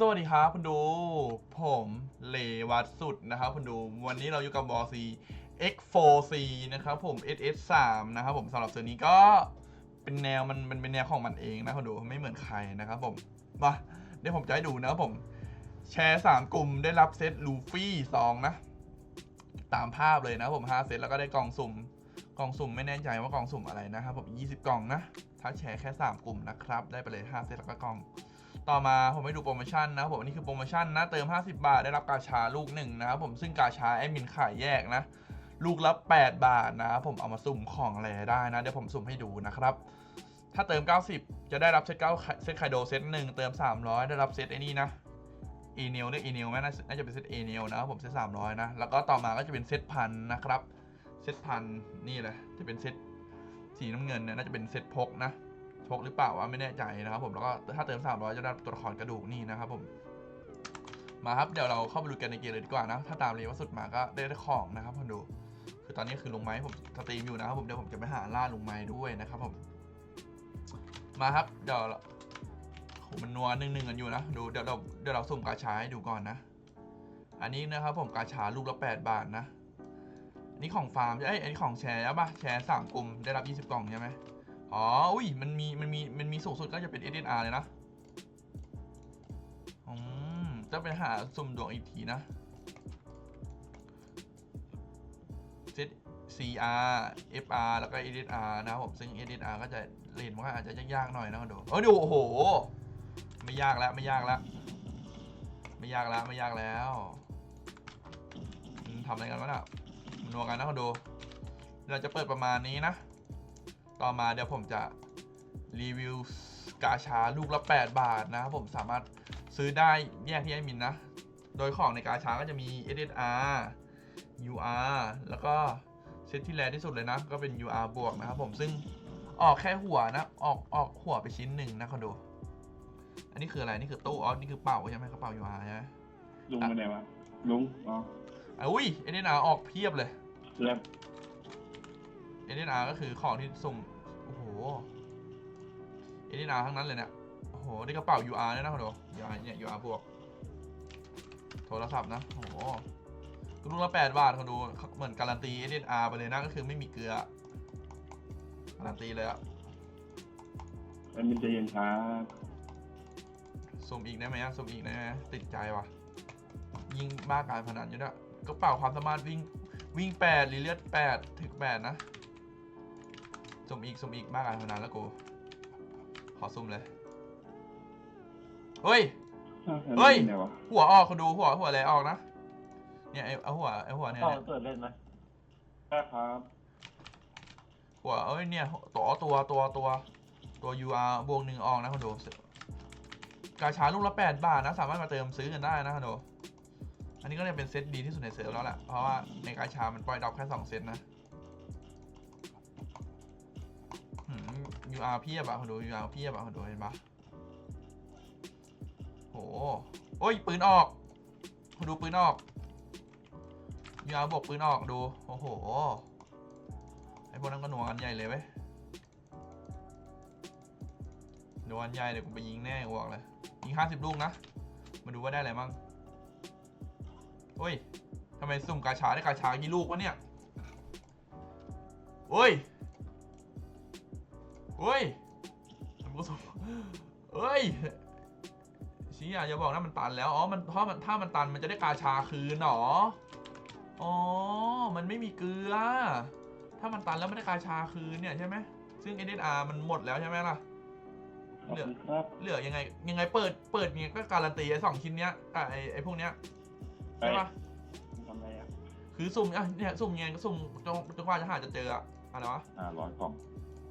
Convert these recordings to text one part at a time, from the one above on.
สวัสดีครับคุณดูผมเลวัตสุดนะครับคุณดูวันนี้เราอยู่กับบอซี X4C นะครับผม SS3 นะครับผมสำหรับตัวนี้ก็เป็นแนวมันมันเป็นแนวของมันเองนะคุณดูไม่เหมือนใครนะครับผมมาเดี๋ยวผมจะให้ดูนะครับผมแชร์ 3 กลุ่มได้รับเซตลูฟี่2นะ ตามภาพเลยนะผม5เซตแล้วก็ได้กล่องสุ่มกล่องสุ่มไม่แน่ใจว่ากล่องสุ่มอะไรนะครับผม 20 กล่องนะ ถ้าแชร์แค่ 3 กลุ่มนะครับ ได้ไปเลย 5 เซตแล้วก็กล่อง ต่อมาผมให้ดูโปรโมชั่นนะครับผมอันนี้คือโปรโมชั่นนะเติม 50 บาท ได้รับกาชาลูกหนึ่งนะครับผมซึ่งกาชาแอดมินขายแยกนะ ลูกละ8บาทนะครับผมเอามาสุ่มของอะไรได้นะ เดี๋ยวผมสุ่มให้ดูนะครับ ถ้าเติม 90 จะได้รับเซต9เซตไคโดเซตหนึ่งเติม 300 ได้รับเซตไอ้นี่นะ e n e l เนี่ย e n e l ไหมน่าน่าจะเป็นเซต e n e l นะครับผมเซต300นะแล้วก็ต่อมาก็จะเป็นเซตพันนะครับเซตพันนี่แหละจะเป็นเซตสีน้ำเงินเนี่ยน่าจะเป็นเซตพกนะ พกหรือเปล่าวะไม่แน่ใจนะครับผมแล้วก็ถ้าเติม 300 จะได้ตัวละครกระดูกนี่นะครับผมมาครับเดี๋ยวเราเข้าไปดูกันในเกมเลยดีกว่านะถ้าตามเรียว่าสุดมาก็ได้ของนะครับคนดูคือตอนนี้คือลุงไม้ผมสตรีมอยู่นะครับผมเดี๋ยวผมจะไปหาล่าลุงไม้ด้วยนะครับผมมาครับเดี๋ยวเราโหมันนัวหนึ่งหนึ่งกันอยู่นะดูเดี๋ยวเราเดี๋ยวเราสุ่มกาชาให้ดูก่อนนะ อันนี้นะครับผมกาชาลูกละ8บาทนะอันนี้ของฟาร์มเอ้ยอันนี้ของแชร์ใช่ปะแชร์สามกลุ่มได้รับ20กล่องใช่ไหม อ๋อ อุ้ย มันมี มันมี มันมีสูงสุดก็จะเป็น SNR เลยนะ อืม จะไปหาสุ่มดวงอีกทีนะเซต CR FR แล้วก็ SNR นะครับผม ซึ่ง SNR ก็จะเรียนว่าอาจจะยากๆหน่อยนะคุณดูเออดู โอ้โห ไม่ยากแล้ว ไม่ยากแล้ว ไม่ยากแล้ว ไม่ยากแล้วทำอะไรกันวะน่ะมันนัวกันนะคุณดู เราจะเปิดประมาณนี้นะ ต่อมาเดี๋ยวผมจะรีวิวกาชาลูกละ 8 บาทนะครับผมสามารถซื้อได้แยกที่ไอมินนะ โดยของในกาชาก็จะมี SSR UR แล้วก็เซตที่แรที่สุดเลยนะ ก็เป็น UR บวกนะครับผมซึ่งออกแค่หัวนะ ออกออกหัวไปชิ้นหนึ่งนะคอนโด อันนี้คืออะไร นี่คือตู้อ๋อนี่คือเป่าใช่ไหมกระเป๋า UR ใช่ไหมลุงมาไหนวะลุงอ๋ออะอุ้ย SSR ออกเพียบเลยแล้ว SSR ก็คือของที่สุ่ม โอ้โห SSR ทั้งนั้นเลยเนี่ย โอ้โห นี่กระเป๋า UR เนี่ยนะคุณดู UR เนี่ย UR บวก โทรศัพท์นะ โอ้โหลูกละแปดบาทคุณดู เหมือนการันตี SSR ไปเลยนะ ก็คือไม่มีเกลือ การันตีเลยอะมันเป็นใจเย็นครับสุ่มอีกได้ไหมอะสุ่มอีกได้ไหมติดใจว่ะ ยิงบ้าการพนันอยู่ด้วยกระเป๋าความสามารถวิ่งวิ่งแปดรีเลือดแปดถึงแปดนะ สุ่มอีกสุ่มอีกบ้าการพนันแล้วกู ขอสุ่มเลย เฮ้ย เฮ้ยไหนวะหัวออกคุณดูหัวหัวอะไรออกนะ เนี่ยไอ้เอาหัวไอ้หัวเนี่ยต่อเนี่ยเปิดเล่นไหมได้ครับหัวเอ้ยเนี่ยตัวตัวตัวตัวตัว UR บวกหนึ่งออกนะคุณดูกาชาลูกละแปดบาทนะ สามารถมาเติมซื้อกันได้นะคุณดูอันนี้ก็จะเป็นเซตดีที่สุดในเซิร์ฟแล้วแหละเพราะว่าในกาชามันปล่อยดอกแค่สองเซตนะ UR เพียบอะคุณดู UR เพียบอะคุณดูเห็นปะโหโอ้ยปืนออกคุณดูปืนออก UR บวกปืนออกดู โอ้โห ไอพวกนั้นก็หนัวกันใหญ่เลยเว้ยหนวกันใหญ่เดี๋ยวกูไปยิงแน่กูบอกเลยยิงห้าสิบลูกนะ มาดูว่าได้อะไรมั่งโอ้ยทำไมสุ่มกาชาได้กาชากี่ลูกวะเนี่ยโอ้ย โอ้ยทำกูสุ่มเอ้ยชี้อะอย่าบอกนะมันตันแล้ว อ๋อ มันเพราะมันถ้ามันตันมันจะได้กาชาคืนหรอ อ๋อ มันไม่มีเกลือ ถ้ามันตันแล้วไม่ได้กาชาคืนเนี่ยใช่ไหม ซึ่ง SSR มันหมดแล้วใช่ไหมล่ะขอบคุณครับเหลือยังไง ยังไงเปิด เปิดเงี้ยก็การันตีไอ้สองชิ้นเนี้ยกับไอ้ไอ้พวกเนี้ยไปใช่ปะทำไรอะคือสุ่มอะเนี่ยสุ่มไงก็สุ่มจนจนกว่าจะหาจะเจออะอะไรวะห้าร้อยกล่อง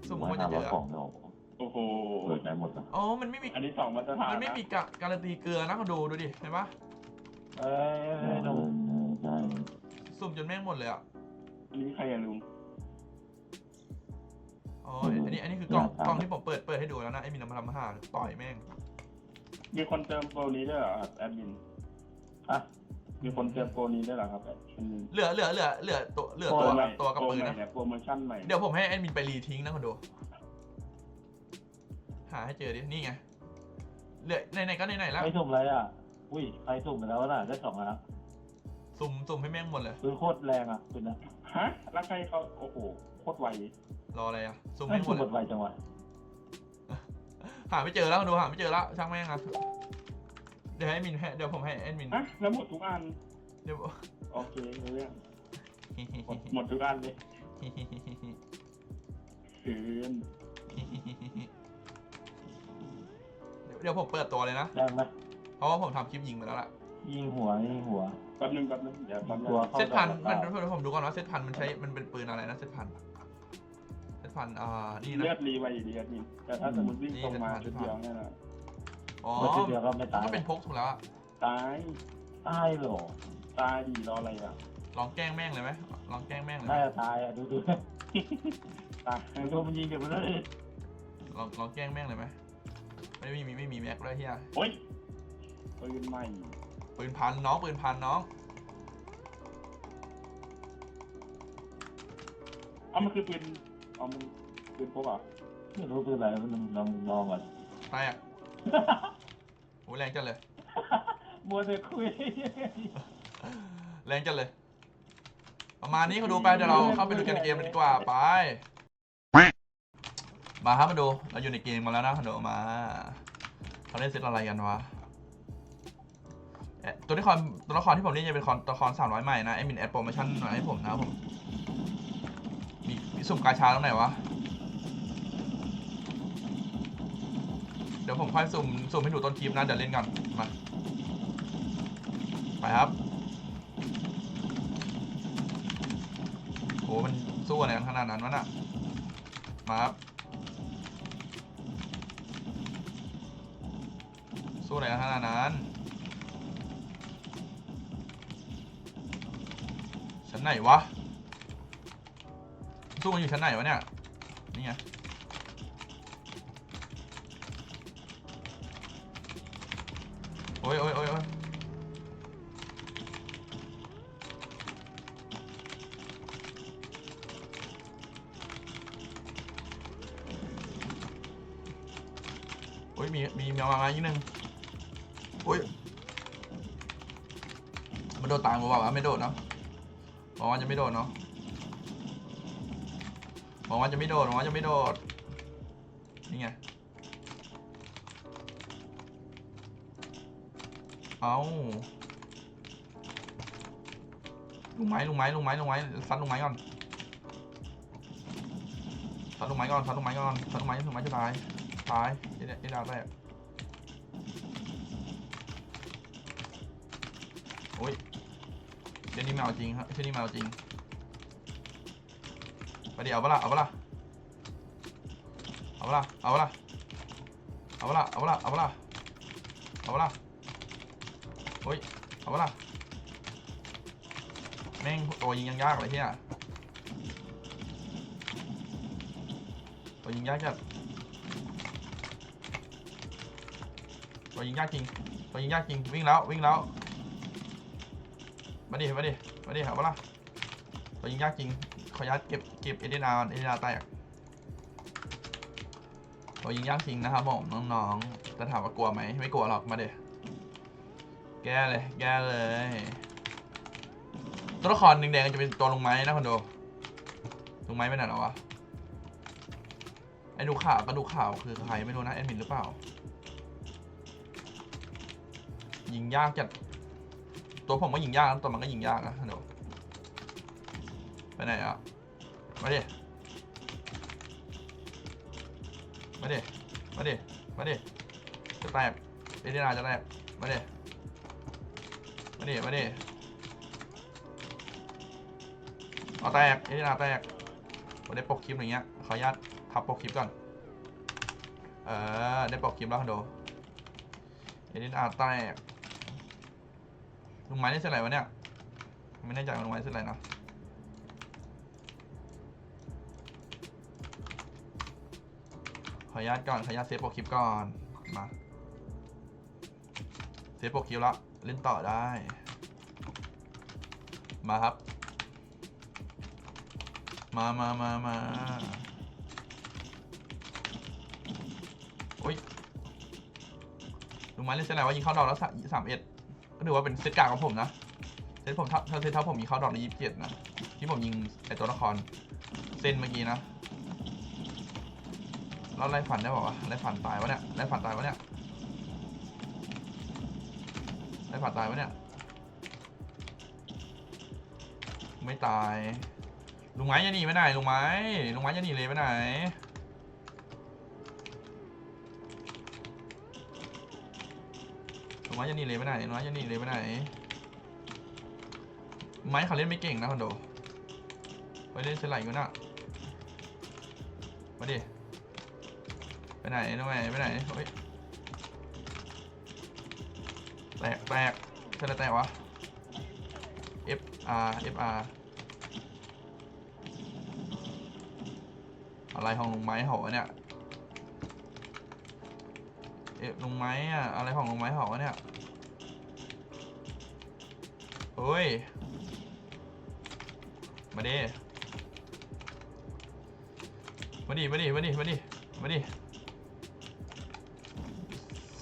สุ่มว่าจะเจห้าร้อยออะกล่องเดี๋ยวโอ้โหเปิดได้หมดนะอ๋อมันไม่มีอันนี้สองมาตรฐานมันไม่มีกะการันตีเกลือนะเขาดูดูดิเห็นปะเอ้ยเอ้ยเอเอ้ยหนุ่มอใช่สุ่มจนแม่งหมดเลยอะอันนี้ใครอะลุงอ๋ออันนี้อันนี้คือกล่องกล่องที่ผมเปิดเปิดให้ดูแล้วนะไอ้มีน้ำมันมาหาต่อยแม่งมีคนเติมโปรนี้ด้วยเหรอครับแอดมินอะ มีคนเติมโปรนี้ด้วยเหรอครับแอดมินเหลือเหลือเหลือเหลือตัวเหลือตัวโปรใหม่ตัวกับโปรปืนใหม่นะ เนี่ยโปรโมชั่นใหม่เดี๋ยวผมให้แอดมินไปรีทิ้งนะคุณดู หาให้เจอดิ นี่ไงเหลือไหนๆก็ไหนๆแล้ว ใครสุ่มอะไรอะ อุ้ยใครสุ่มไปแล้วน่ะได้สองอันนะสุ่มสุ่มให้แม่งหมดเลย ปืนโคตรแรงอะปืนนะฮะแล้วใครเขาโอ้โหโคตรไวรออะไรอะ สุ่มไม่ให้หมสุ่ดมเลหมยดไวจังวะหาไม่เจอแล้วดูหาไม่เจอแล้วช่างแม่งอะ เดี๋ยวให้มินให้เดี๋ยวผมให้แอดมิน ฮะแล้วหมดทุกอัน เดี๋ยว โอเครู้เรื่องหมดหมดทุกอันเลยคืนเดี๋ยวผมเปิดตัวเลยนะแรงไหมเพราะว่าผมทำคลิปยิงไปแล้วล่ะ ยิงหัวยิงหัว แป๊บนึงแป๊บนึงเดี๋ยวแป๊บนึงตัวเข้าเซตพันได้มันผมดูก่อนว่าเซตพันมันใช้มันเป็นปืนอะไรนะเซตพันเซตพันอ่านี่นะ เลือดรีไวอยู่ดีอะนี่แต่ถ้าสมมติวิ่งตรงมาชุดเดียวเนี่ยนะ อ๋อเมื่อทีเดียวก็ไม่ตายก็เป็นพกถูกแล้วอะตายตายเหรอตายดีรออะไรอะลองแกล้งแม่งเลยไหมลองแกล้งแม่งเลยไหมน่าจะตายอะดูดูตายดูมันยิงเดี๋ยวมันเลยลองลองแกล้งแม่งเลยไหมไม่มีไม่มีแม็กด้วยเฮียโอ้ยปืนใหม่ปืนพันน้องปืนพันน้องเอ้ามันคือปืนเอามันปืนพกอะไม่รู้ปืนอะไรมันลองลองก่อนแตกโอ้ย แรงจังเลย มัวแต่คุย แรงจังเลย ประมาณนี้เขาดูไปเดี๋ยวเราเข้าไปดูกันในเกมกันดีกว่าไป มาครับมาดู เราอยู่ในเกมมาแล้วนะเดี๋ยวมาเขาเล่นเซตอะไรกันวะเอ๊ะตัวละครตัวละครที่ผมเล่นจะเป็นคอนตัวละครสามร้อยใหม่นะไอมินแอดโปรโมชั่นหน่อยให้ผมนะครับผมมีมีสุ่มกาชาตรงไหนวะ เดี๋ยวผมค่อยสุ่มสุ่มให้ดูต้นคลิปนะเดี๋ยวเล่นก่อนมาไปครับโหมันสู้อะไรกันขนาดนั้นวะน่ะมาครับสู้อะไรกันขนาดนั้นชั้นไหนวะสู้กันอยู่ชั้นไหนวะเนี่ยนี่ไง อ้ยโอ้ยโอ้ยโอ้ยโอ้ยมีมีมีมามาอีกหนึ่งโอ้ยมันโดดตามกูบอกว่าไม่โดดเนาะบอกว่าจะไม่โดดเนาะบอกว่าจะไม่โดดบอกว่าจะไม่โดด เอาลงไม้ลงไม้ลงไม้ลงไม้ซัดลงไม้ก่อนซัดลงไม้ก่อนซัดลงไม้ก่อนซัดลงไม้ลงไม้จะตายตายไอ้เนี่ยไอ้ดาวแรกโอ้ยเดี๋ยวนี้แมวจริงครับเดี๋ยวนี้แมวจริงไปดิเอาปะล่ะเอาปะล่ะเอาปะล่ะเอาปะล่ะเอาปะล่ะเอาปะล่ะเอาปะล่ะเอาปะล่ะ โอ้ย เอาปะล่ะ แม่งตัวยิงยังยากเลยที่ยตัวยิงยากจัดตัวยิงยากจริงตัวยิงยากจริง วิ่งแล้ว วิ่งแล้ว มาดิ มาดิ มาดิเอาปะล่ะตัวยิงยากจริง ขออนุญาตเก็บ เก็บเอเดนาเอเดนาแตกตัวยิงยากจริงนะครับผมน้องๆจะถามว่ากลัวไหม ไม่กลัวหรอก มาเด แก้เลย แก้เลย ตัวละครแดงๆจะเป็นตัวลงไม้นะคอนโดลงไม้ไปไหนแล้ววะ ไอ้ดูข่าวก็ดูข่าวคือใครไม่รู้นะแอดมินหรือเปล่า ยิงยากจัด ตัวผมก็ยิงยากนะตัวมันก็ยิงยากนะเดี๋ยวไปไหนอะ มาดิ มาดิ มาดิ มาดิ จะแตกเอเดนาจะแตกมาดิ มาดิมาดิเอาแตกเอเดนาแตกผมได้ปกคลิปอย่างเงี้ย ขออนุญาตทับปกคลิปก่อน เออ ได้ปกคลิปแล้วคอนโดเอเดนาแตกลุงไม้นี่เส้นอะไรวะเนี่ย ไม่แน่ใจว่าลุงไม้เส้นอะไรนะขออนุญาตก่อนขออนุญาตเซฟโปรคลิปก่อน มา เซฟโปรคลิปแล้ว เล่นต่อได้ มาครับ มามามามาโอ้ยลุงไม้เล่นเซตอะไรว่ายิงเข้าดอกแล้วสามเอ็ดก็ถือว่าเป็นเซตกลางของผมนะเซตผมถ้าถ้าเซตเท่าผมยิงเข้าดอกละยี่สิบเจ็ดนะที่ผมยิงไอตัวละครเส้นเมื่อกี้นะเราไล่ฝันได้ป่าวะไล่ฝันตายวะเนี่ยไล่ฝันตายวะเนี่ย ไล่ฝันตายวะเนี่ย ไม่ตาย ลุงไม้จะหนีไปไหนลุงไม้ลุงไม้จะหนีเลยไปไหนลุงไม้จะหนีเลยไปไหนลุงไม้จะหนีเลยไปไหน ไม้เขาเล่นไม่เก่งนะคอนโดไปเล่นเซนไหลกันนะมาดิไปไหนทำไมไปไหนเฮ้ย แตกเซนอะไรแตกวะ F R F R อะไรของลุงไม้เหรอเนี่ย เอ๊ะลุงไม้อะอะไรของลุงไม้เหรอเนี่ยเฮ้ย มาดิ มาดิ มาดิ มาดิ มาดิ มาดิ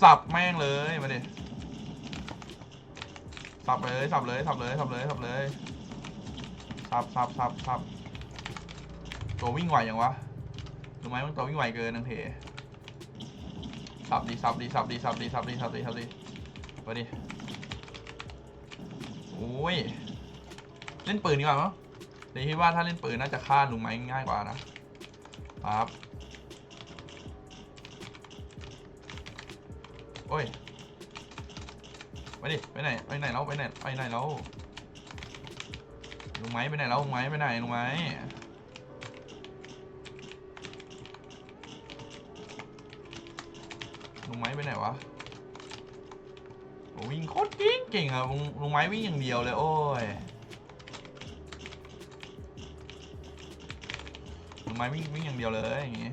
สับแม่งเลย มาดิ สับเลยสับเลยสับเลยสับเลยสับเลยสับสับสับสับตัววิ่งไหวยังวะรู้ไหมมันตัววิ่งไหวเกินนังเทสับดีสับดีสับดีสับดีสับดีสับดีสับดีมาดิโอ้ยเล่นปืนดีกว่ามั้งเดี๋ยวคิดว่าถ้าเล่นปืนน่าจะฆ่าลุงไม้ง่ายกว่านะครับโอ้ย ไปดิไปไหนไปไหนแล้วไปไหนไปไหนแล้วลงไม้ไปไหนแล้วลงไม้ไปไหนลงไม้ลุงไม้ไปไหนวะวิ่งโคตรเก่งเก่งอะลงลุงไม้วิ่งอย่างเดียวเลยโอ้ยลุงไม้วิ่งวิ่งอย่างเดียวเลยอย่างงี้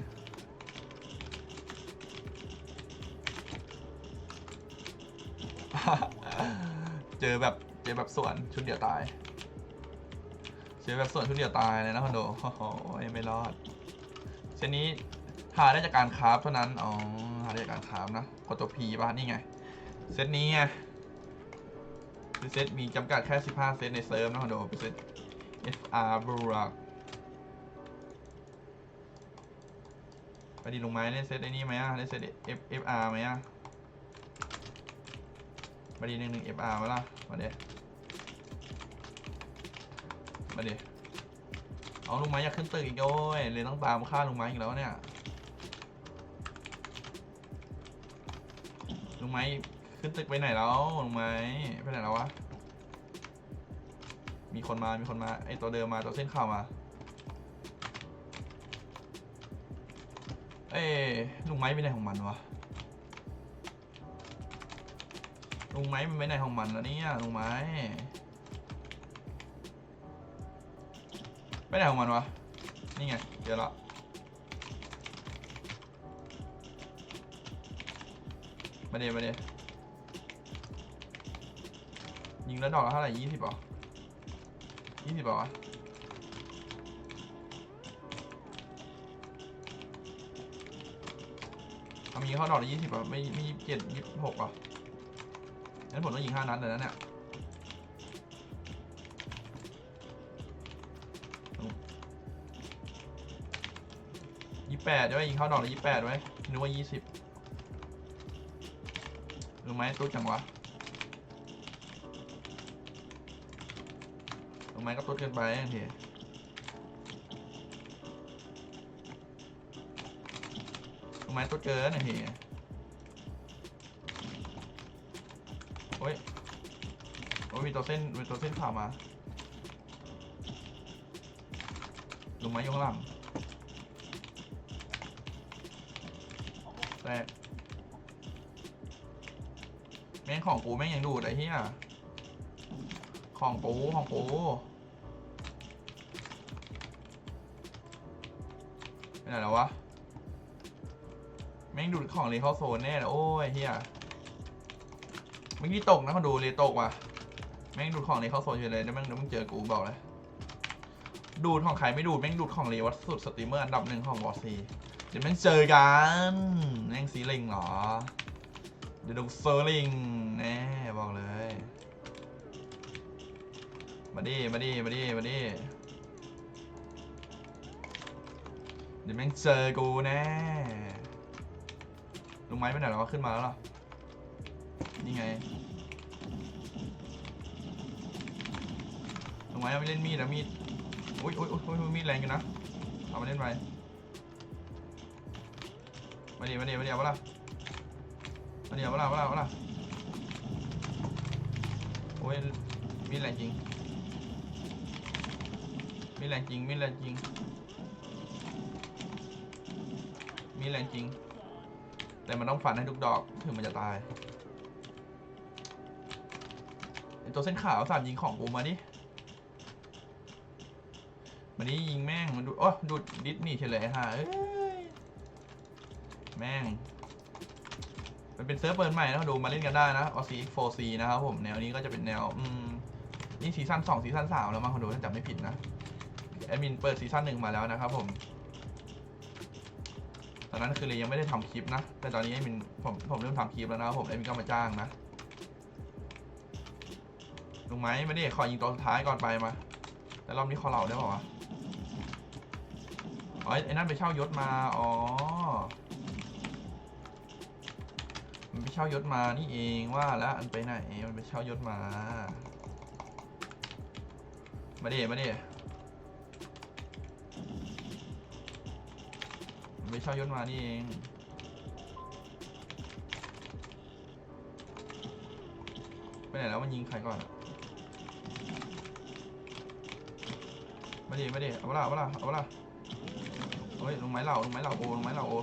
เจอแบบเจอแบบส่วนชุดเดียวตาย เจอแบบส่วนชุดเดียวตายเลยนะคอนโดโอ้โหไม่รอดเซตนี้หาได้จากการคราฟเท่านั้น อ๋อ หาได้จากการคราฟนะ กดตัว P ป่ะ นี่ไง เซตนี้ไงคือเซตมีจำกัดแค่ 15 เซตในเซิร์ฟนะคอนโดเป็นเซต FR บวกไปดีลงไม้เล่นเซตไอ้นี่ไหมอะเล่นเซต F FR ไหมอะ มาดีหนึ่งหนึ่ง FR ไหมล่ะมาเดี๋ยมาเดี๋ยเอาลุงไม้อยากขึ้นตึกอีกโอ้ยเลยต้องตามฆ่าลุงไม้อีกแล้วเนี่ยลุงไม้ขึ้นตึกไปไหนแล้วลุงไม้ไปไหนแล้ววะมีคนมามีคนมาไอตัวเดิมมาตัวเส้นข่าวมาเอ้ยลุงไม้ไปไหนของมันวะ ลุงไม้มันไปไหนของมันแล้วเนี่ยลุงไม้ไปไหนของมันวะ นี่ไง เดี๋ยวละมาเดี๋ยวมาเดียวยิงแล้วดอกละเท่าไหร่ยี่สิบหรอยี่สิบหรอวะทำยิงเข้าดอกละยี่สิบอะไม่ไม่ยี่สิบเจ็ดยี่สิบหกอะ งั้นผมต้องยิงห้านัดเลยนะเนี่ยยี่แปดใช่ไหมยิงเข้าดอกเละยี่แปดไว้นึกว่ายี่สิบรู้ไหมตุ๊ดจังวะรู้ไหมก็ตุ๊ดเกินไปทันทีรู้ไหมตุ๊ดเกินทันที โอ้ยมีตัวเส้นมีตัวเส้นผ่ามารู้ไมอยงหลังแตกแม่งของกูแม่งยังดูดไอ้เหี้ยของกูของกูไปไหนแล้ววะแม่งดูดของเลยเข้าโซนแน่เลยโอ้ยเฮียเมื่อกี้ตกนะเขาดูเลยตกว่ะ ม่งดูดของเลเข้าโซนอยู่เลยเดี๋ยวแม่งเดี๋ยวมึงเจอกูบอกเลยดูดของใครไม่ดูดแม่งดูดของเลวัดสุดสตรีมเมอร์อันดับหนึ่งของวอซีเดี๋ยวแม่งเจอกันแม่งสีล็งเหรอ เดี๋ยวดูเซอร์ลิงแน่บอกเลย มาดิมาดิมาดิมาดิเดี๋ยวแม่งเจอกูแน่ลุงไม้ไปไหนแล้วขึ้นมาแล้วหรอนี่ไง ไม้เอาไปเล่นมีดแล้วมีดอุ้ยอุ้ยอุ้ยอุ๊ยมีดแรงอยู่นะเอามาเล่นไปมาดิมาดิมาดิเอาปะล่ะมาดิเอาปะล่ะเอาปะล่ะเอาปะล่ะโอ้ยมีดแรงจริง มีแรงจริง มีแรงจริง มีแรงจริง แต่มันต้องฟันให้ทุกดอกถึงมันจะตายตัวเส้นขาวสามยิงของกูมาดิ มาดิยิงแม่งมันดูโอ้ดูดดิสนี่เฉลยฮะเอ้ยแม่ง มันเป็นเซิร์ฟเปิดใหม่นะครับดูมาเล่นกันได้นะ o c x 4 c นะครับผมแนวนี้ก็จะเป็นแนวอืมนี่ซีซั่น2ซีซั่น3แล้วมั้งคุณดูถ้าจำไม่ผิดนะแอดมินเปิดซีซั่นหนึ่งมาแล้วนะครับผมตอนนั้นคือเลยยังไม่ได้ทำคลิปนะ แต่ตอนนี้แอดมินผมผมเริ่มทำคลิปแล้วนะครับผมแอดมินก็มาจ้างนะลุงไหมมาดิขอยิงตัวสุดท้ายก่อนไปมา แต่รอบนี้ขอเหล่าได้ป่าวะ อ๋อไอ้นั่นไปเช่ายศมา อ๋อ มันไปเช่ายศมานี่เองว่าแล้วอันไปไหนมันไปเช่ายศมา มาดิมาดิมันไปเช่ายศมานี่เองไปไหนแล้วมันยิงใครก่อนมาดิมาดิเอาเวลาเอาเวลาเอาเวลา เฮ้ยลงไม้เหล่าลงไม้เหล่าโอลงไม้เหล่าโอ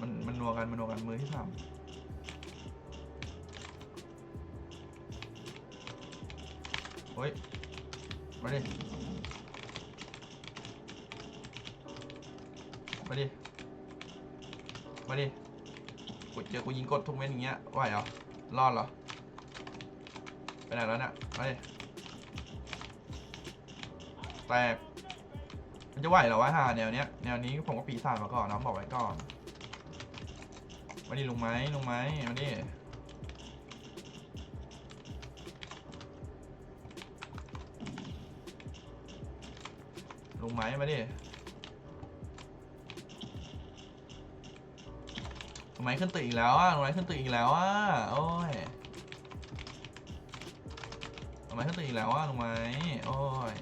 มันมันนัวกันมันนัวกันมือที่สามเฮ้ยมาดิมาดิมาดิกูเจอกูยิงกดทุกเม็ดอย่างเงี้ยไหวเหรอรอดเหรอไปไหนแล้วเนี่ยมาดิ แตกมันจะไหวเหรอวะฮะแนวเนี้ยแนวนี้ผมก็ปีศาจมาก่อนนะบอกไว้ก่อนมาดิลงไหมลงไหมมาดิลงไหมมาดิลงไหมขึ้นตึกอีกแล้วอะลงไหมขึ้นตึกอีกแล้วอะโอ้ยลงไหมขึ้นตึกอีกแล้วอะลงไหมโอ้ย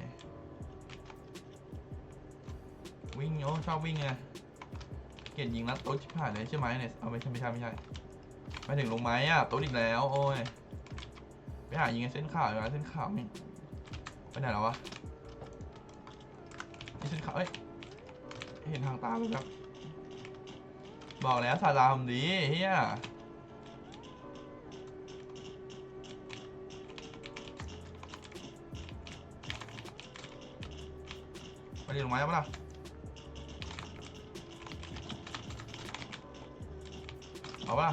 วิ่งโอ้ชอบวิ่งไงเกลียดยิงนัดโต๊ะชิบหายเลยใช่ไหมเนี่ยเอาไม่ใช่ไม่ใช่ไม่ใช่ไปถึงลงไม้อะโต๊ะอีกแล้ว โอ้ยไปหายิงไอ้เส้นขาวอยู่นะเส้นขาวไปไหนแล้ววะไอ้เส้นขาวเอ้ยเห็นทางตาไหมครับ บอกแล้วสาราผมดีเฮียไปดิลงไม้แล้วปะล่ะ เอาป่ะ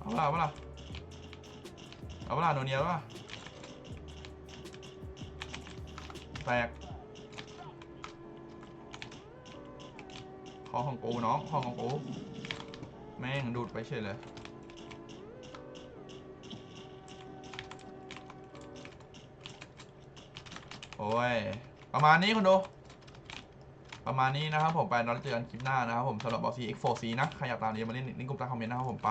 เอาป่ะเอาปะล่ะเอาปะล่ะโนเนียป่ะแตกของของกูน้องของของกูแม่งดูดไปเฉยเลยโอ้ย ประมาณนี้คุณดู ประมาณนี้นะครับผมไปเราเจอกันคลิปหน้านะครับผมสำหรับบอสซี X4C นะใครอยากตามเรียนมาเล่นลิงก์กลุ่มใต้คอมเมนต์นะครับผมไป